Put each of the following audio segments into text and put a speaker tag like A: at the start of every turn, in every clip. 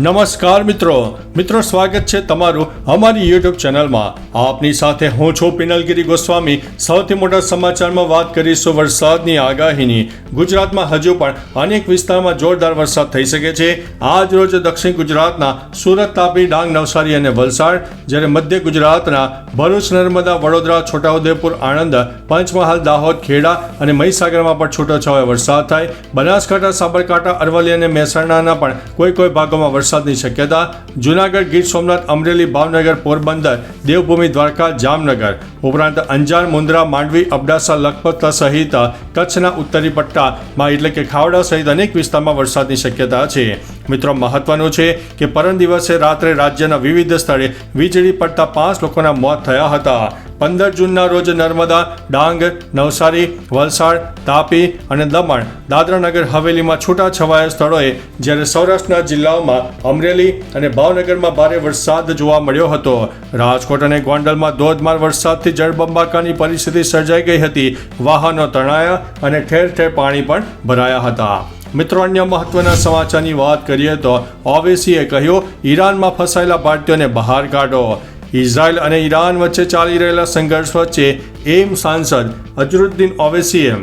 A: નમસ્કાર મિત્રો. મિત્રો, સ્વાગત છે તમારું અમારી યુટ્યુબ ચેનલમાં. આપની સાથે હું છું પિનલગીરી ગોસ્વામી. સૌથી મોટા સમાચારમાં વાત કરીશું વરસાદની આગાહીની. ગુજરાતમાં હજુ પણ અનેક વિસ્તારમાં જોરદાર વરસાદ થઈ શકે છે. આજ રોજ દક્ષિણ ગુજરાતના સુરત તાપી, ડાંગ, નવસારી અને વલસાડ, જ્યારે મધ્ય ગુજરાતના ભરૂચ, નર્મદા, વડોદરા, છોટાઉદેપુર, આણંદ, પંચમહાલ, દાહોદ, ખેડા અને મહીસાગરમાં પણ છૂટોછવાયો વરસાદ થાય. બનાસકાંઠા, સાબરકાંઠા, અરવલ્લી અને મહેસાણાના પણ કોઈ કોઈ ભાગોમાં વરસાદની શક્યતા, જૂનાગઢ ગીર સોમનાથ અમરેલી ભાવનગર પોરબંદર, દેવભૂમિ દ્વારકા, જામનગર. ઉપરાંત અંજાર મુન્દ્રા માંડવી, અબડાસા, લખપત સહિત કચ્છના ઉત્તરી પટ્ટામાં એટલે કે ખાવડા સહિત અનેક વિસ્તારમાં વરસાદની શક્યતા છે. મિત્રો, મહત્વનું છે કે પરમ દિવસે રાત્રે રાજ્યના વિવિધ સ્થળે વીજળી પડતા પાંચ લોકોના મોત થયા હતા. પંદર જૂનના રોજ નર્મદા, ડાંગ, નવસારી, વલસાડ, તાપી અને દમણ, દાદરાનગર હવેલીમાં છૂટાછવાયા સ્થળોએ જ્યારે સૌરાષ્ટ્રના જિલ્લાઓમાં અમરેલી અને ભાવનગરમાં ભારે વરસાદ જોવા મળ્યો હતો. રાજકોટ અને ગોંડલમાં ધોધમાર વરસાદથી જળબંબાકારની પરિસ્થિતિ સર્જાઈ ગઈ હતી. વાહનો તણાયા અને ઠેર ઠેર પાણી પણ ભરાયા હતા. મિત્રો, અન્ય મહત્વના સમાચારની વાત કરીએ તો ઓવેસીએ કહ્યું, ઈરાનમાં ફસાયેલા ભારતીયોને બહાર કાઢો. ઇઝરાયલ અને ઈરાન વચ્ચે ચાલી રહેલા સંઘર્ષ વચ્ચે એમ સાંસદ અજરુદ્દીન ઓવેસીએ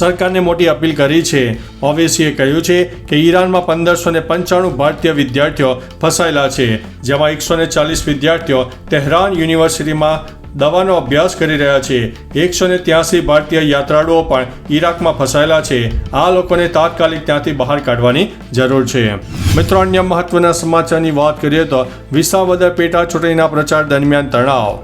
A: સરકારને મોટી અપીલ કરી છે. ઓવેસીએ કહ્યું છે કે ઈરાનમાં પંદરસો ને પંચાણું ભારતીય વિદ્યાર્થીઓ ફસાયેલા છે, જેમાં એકસો ને ચાલીસ વિદ્યાર્થીઓ તેહરાન યુનિવર્સિટીમાં દવાનો અભ્યાસ કરી રહ્યા છે. એકસો ને ત્યાસી ભારતીય યાત્રાળુઓ પણ ઈરાકમાં ફસાયેલા છે. આ લોકોને તાત્કાલિક ત્યાંથી બહાર કાઢવાની જરૂર છે. મિત્રો, અન્ય મહત્વના સમાચારની વાત કરીએ તો વિસાવદર પેટા ચૂંટણીના પ્રચાર દરમિયાન તણાવ.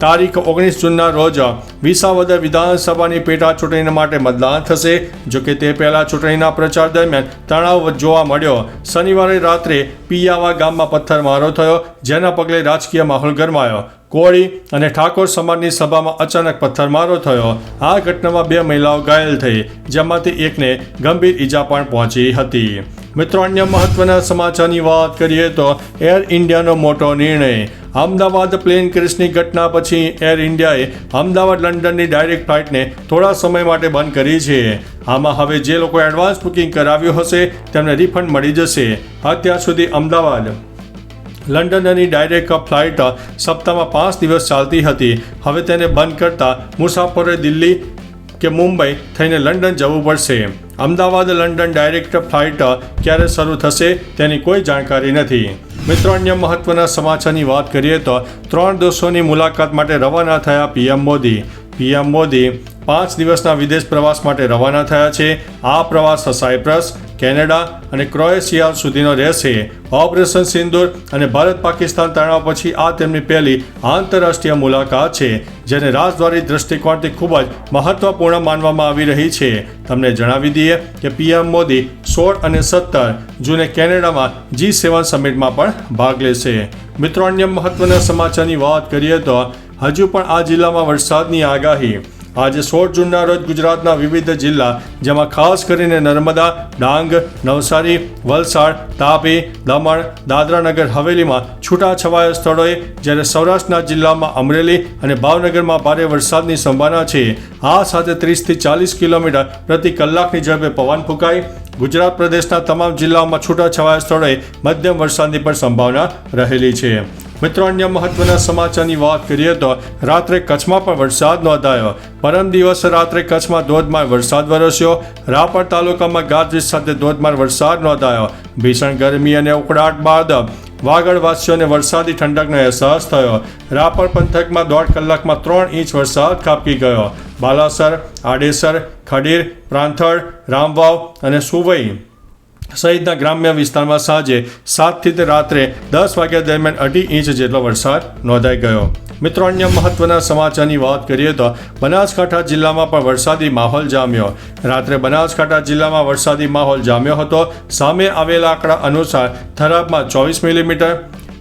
A: તારીખ ઓગણીસ જૂનના રોજ વિસાવદર વિધાનસભાની પેટા ચૂંટણી માટે મતદાન થશે. જોકે તે પહેલા ચૂંટણીના પ્રચાર દરમિયાન તણાવ જોવા મળ્યો. શનિવારે રાત્રે પિયાવા ગામમાં પથ્થરમારો થયો, જેના પગલે રાજકીય માહોલ ગરમાયો. કોળી અને ઠાકોર સમાજની સભામાં અચાનક પથ્થરમારો થયો. આ ઘટનામાં બે મહિલાઓ ઘાયલ થઈ, જેમાંથી એકને ગંભીર ઈજા પણ પહોંચી હતી. મિત્રો, અન્ય મહત્વના સમાચારની વાત કરીએ તો એર ઇન્ડિયાનો મોટો નિર્ણય. અમદાવાદ પ્લેન ક્રેશની ઘટના પછી એર ઇન્ડિયાએ અમદાવાદ લંડનની ડાયરેક્ટ ફ્લાઇટને થોડા સમય માટે બંધ કરી છે. આમાં હવે જે લોકો એડવાન્સ બુકિંગ કરાવ્યું હશે, તેમને રિફંડ મળી જશે. અત્યાર સુધી અમદાવાદ લંડનની ડાયરેક્ટ ફ્લાઇટ સપ્તાહમાં પાંચ દિવસ ચાલતી હતી. હવે તેને બંધ કરતા મુસાફરોએ દિલ્હી કે મુંબઈ થઈને લંડન જવું પડશે. અમદાવાદ લંડન ડાયરેક્ટ ફ્લાઇટ ક્યારે શરૂ થશે તેની કોઈ જાણકારી નથી. મિત્રો, અન્ય મહત્વના સમાચારની વાત કરીએ તો ત્રણ દેશોની મુલાકાત માટે રવાના થયા પીએમ મોદી. પીએમ મોદી પાંચ દિવસના વિદેશ પ્રવાસ માટે રવાના થયા છે. આ પ્રવાસ સાયપ્રસ કેનેડા અને ક્રોએશિયા સુધીનો રહેશે. ઓપરેશન સિંદૂર અને ભારત પાકિસ્તાન તણાવ પછી આ તેમની પહેલી આંતરરાષ્ટ્રીય મુલાકાત છે, જેને રાજદ્વારી દ્રષ્ટિકોણથી ખૂબ જ મહત્વપૂર્ણ માનવામાં આવી રહી છે. તમને જણાવી દઈએ કે પીએમ મોદી સોળ અને સત્તર જૂને કેનેડામાં જી સેવન સમિટમાં પણ ભાગ લેશે. મિત્રો, અન્ય મહત્વના સમાચારની વાત કરીએ તો હજુ પણ આ જિલ્લામાં વરસાદની આગાહી આજે સોળ જૂનના રોજ ગુજરાતના વિવિધ જિલ્લા, જેમાં ખાસ કરીને નર્મદા, ડાંગ, નવસારી, વલસાડ, તાપી, દમણ, દાદરાનગર, હવેલીમાં છૂટાછવાયા સ્થળોએ જ્યારે સૌરાષ્ટ્રના જિલ્લામાં અમરેલી અને ભાવનગરમાં ભારે વરસાદની સંભાવના છે. આ સાથે ત્રીસથી ચાલીસ કિલોમીટર પ્રતિ કલાકની ઝડપે પવન ફૂંકાય ગુજરાત પ્રદેશના તમામ જિલ્લાઓમાં છૂટાછવાયા સ્થળોએ મધ્યમ વરસાદની પણ સંભાવના રહેલી છે. મિત્રો, અન્ય મહત્વના સમાચારની વાત કરીએ તો રાત્રે કચ્છમાં પણ વરસાદ નોંધાયો. પરમ દિવસે રાત્રે કચ્છમાં ધોધમાર વરસાદ વરસ્યો. રાપર તાલુકામાં ગાજવીજ સાથે ધોધમાર વરસાદ નોંધાયો. ભીષણ ગરમી અને ઉકળાટ બાદ વાગડવાસીઓને વરસાદી ઠંડકનો અહેસાસ થયો. રાપર પંથકમાં દોઢ કલાકમાં ત્રણ ઇંચ વરસાદ કાપી ગયો. બાલાસર, આડેસર, ખડીર, પ્રાંથળ, રામવાવ અને સુવઈ સહિતના ગ્રામ્ય વિસ્તારમાં સાંજે સાતથી રાત્રે દસ વાગ્યા દરમિયાન અઢી ઇંચ જેટલો વરસાદ નોંધાઈ ગયો. મિત્રો, અન્ય મહત્વના સમાચારની વાત કરીએ તો બનાસકાંઠા જિલ્લામાં પણ વરસાદી માહોલ જામ્યો. રાત્રે બનાસકાંઠા જિલ્લામાં વરસાદી માહોલ જામ્યો હતો. સામે આવેલા આંકડા અનુસાર થરાબમાં ચોવીસ મિલીમીટર,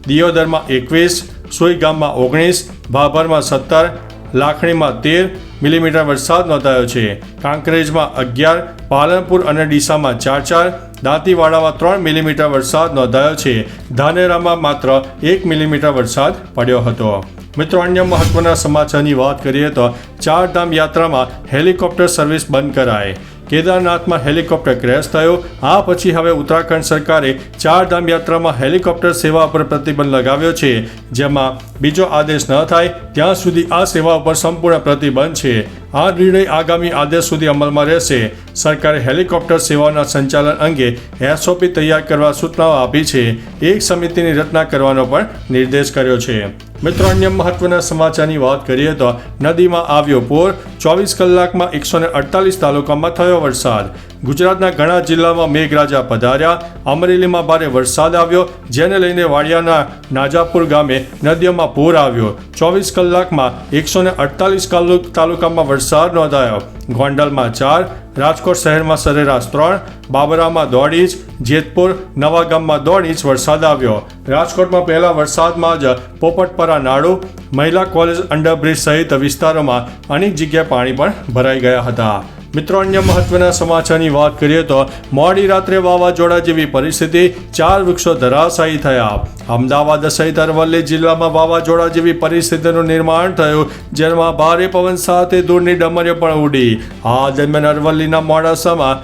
A: દિયોદરમાં એકવીસ, સુઈગામમાં ઓગણીસ, ભાભરમાં સત્તર, લાખણીમાં તેર મિલીમીટર વરસાદ નોંધાયો છે. કાંકરેજમાં અગિયાર, પાલનપુર અને ડીસામાં ચાર ચાર દાંતીવાડામાં ત્રણ મિલીમીટર વરસાદ નોંધાયો છે. ધાનેરામાં માત્ર એક મિલીમીટર વરસાદ પડ્યો હતો. મિત્રો, અન્ય મહત્વના સમાચારની વાત કરીએ તો ચારધામ યાત્રામાં હેલિકોપ્ટર સર્વિસ બંધ કરાય કેદારનાથમાં હેલિકોપ્ટર ક્રેશ થયો. આ પછી હવે ઉત્તરાખંડ સરકારે ચારધામ યાત્રામાં હેલિકોપ્ટર સેવા પર પ્રતિબંધ લગાવ્યો છે. જેમાં બીજો આદેશ ન થાય, ત્યાં સુધી આ સેવા પર સંપૂર્ણ પ્રતિબંધ છે. આ નિર્ણય આગામી આદેશ સુધી અમલમાં રહેશે. સરકારે હેલિકોપ્ટર સેવાના સંચાલન અંગે એસઓપી તૈયાર કરવા સૂચનાઓ આપી છે. એક સમિતિની રચના કરવાનો પણ નિર્દેશ કર્યો છે. મિત્રો, અન્ય મહત્વના સમાચારની વાત કરીએ તો નદીમાં આવ્યો પૂર. ચોવીસ કલાકમાં એકસો અડતાલીસ તાલુકામાં થયો વરસાદ. ગુજરાતના ઘણા જિલ્લામાં મેઘરાજા પધાર્યા. અમરેલીમાં ભારે વરસાદ આવ્યો, જેને લઈને વાડિયાના નાજાપુર ગામે નદીઓમાં પૂર આવ્યો. ચોવીસ કલાકમાં એકસો ને અડતાલીસ તાલુકામાં વરસાદ નોંધાયો. ગોંડલમાં ચાર, રાજકોટ શહેરમાં સરેરાશ ત્રણ, બાબરામાં દોઢ ઇંચ, જેતપુર નવાગામમાં દોઢ ઇંચ વરસાદ આવ્યો. રાજકોટમાં પહેલા વરસાદમાં જ પોપટપરા નાડુ મહિલા કોલેજ અંડરબ્રિજ સહિત વિસ્તારોમાં અનેક જગ્યાએ પાણી પણ ભરાઈ ગયા હતા. મિત્રો, અન્ય મહત્વના સમાચારની વાત કરીએ તો મોડી રાત્રે વાવાઝોડા જેવી પરિસ્થિતિ ચાર વૃક્ષો ધરાશાયી થયા. અમદાવાદ સહિત અરવલ્લી જિલ્લામાં વાવાઝોડા જેવી પરિસ્થિતિનું નિર્માણ થયું, જેમાં ભારે પવન સાથે દૂરની ડમરીઓ પણ ઉડી. આ દરમિયાન અરવલ્લીના મોડાસામાં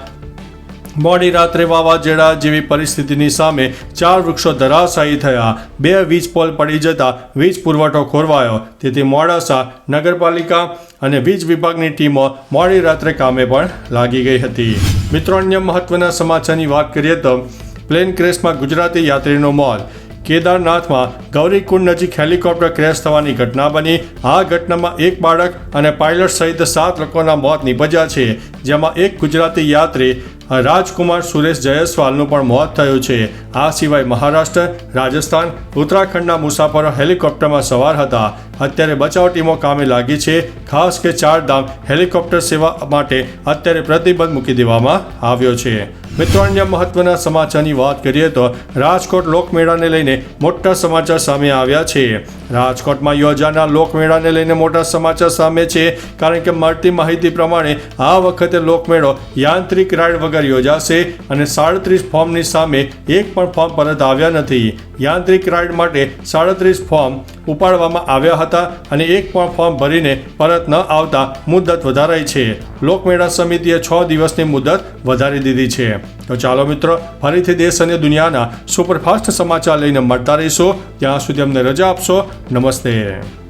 A: મોડી રાત્રે વાવાઝોડા જેવી પરિસ્થિતિની સામે ચાર વૃક્ષો ધરાશાયી થયા. બે વીજ પોલ પડી જતા વીજ પુરવઠો ખોરવાયો. તેથી મોડાસા નગરપાલિકા અને વીજ વિભાગની ટીમો મોડી રાત્રે કામે પણ લાગી ગઈ હતી. મિત્રો, અન્ય મહત્વના સમાચારની વાત કરીએ તો પ્લેન ક્રેશમાં ગુજરાતી યાત્રીનો મોત. કેદારનાથમાં ગૌરીકુંડ નજીક હેલિકોપ્ટર ક્રેશ થવાની ઘટના બની. આ ઘટનામાં એક બાળક અને પાયલટ સહિત સાત લોકોના મોત નિપજ્યા છે. જેમાં એક ગુજરાતી યાત્રી રાજકુમાર સુરેશ જયસ્વાલનું પણ મોત થયું છે. આ સિવાય મહારાષ્ટ્ર, રાજસ્થાન, ઉત્તરાખંડના મુસાફરો હેલિકોપ્ટરમાં સવાર હતા. અત્યારે બચાવ ટીમો કામે લાગી છે. ખાસ કે ચાર ધામ હેલિકોપ્ટર સેવા માટે અત્યારે પ્રતિબંધ મૂકી દેવામાં આવ્યો છે. મિત્રો, અન્ય મહત્વના સમાચારની વાત કરીએ તો રાજકોટ લોકમેળાને લઈને મોટા સમાચાર સામે આવ્યા છે. રાજકોટમાં યોજાનાર લોકમેળાને લઈને મોટા સમાચાર સામે છે. કારણ કે મળતી માહિતી પ્રમાણે આ વખતે લોકમેળો યાંત્રિક રાઈડ વગર યોજાશે અને સાડત્રીસ ફોર્મની સામે એક પણ ફોર્મ પરત આવ્યા નથી. યાંત્રિક રાઈડ માટે સાડત્રીસ ફોર્મ ઉપાડવામાં આવ્યા હતા અને એક પણ ફોર્મ ભરીને પરત ન આવતા મુદત વધારાઈ છે. લોકમેળા સમિતિએ છ દિવસની મુદત વધારી દીધી છે. તો ચાલો મિત્રો, ફરીથી દેશ અને દુનિયાના સુપરફાસ્ટ સમાચાર લઈને મળતા રહીશો. ત્યાં સુધી અમને રજા આપશો. નમસ્તે.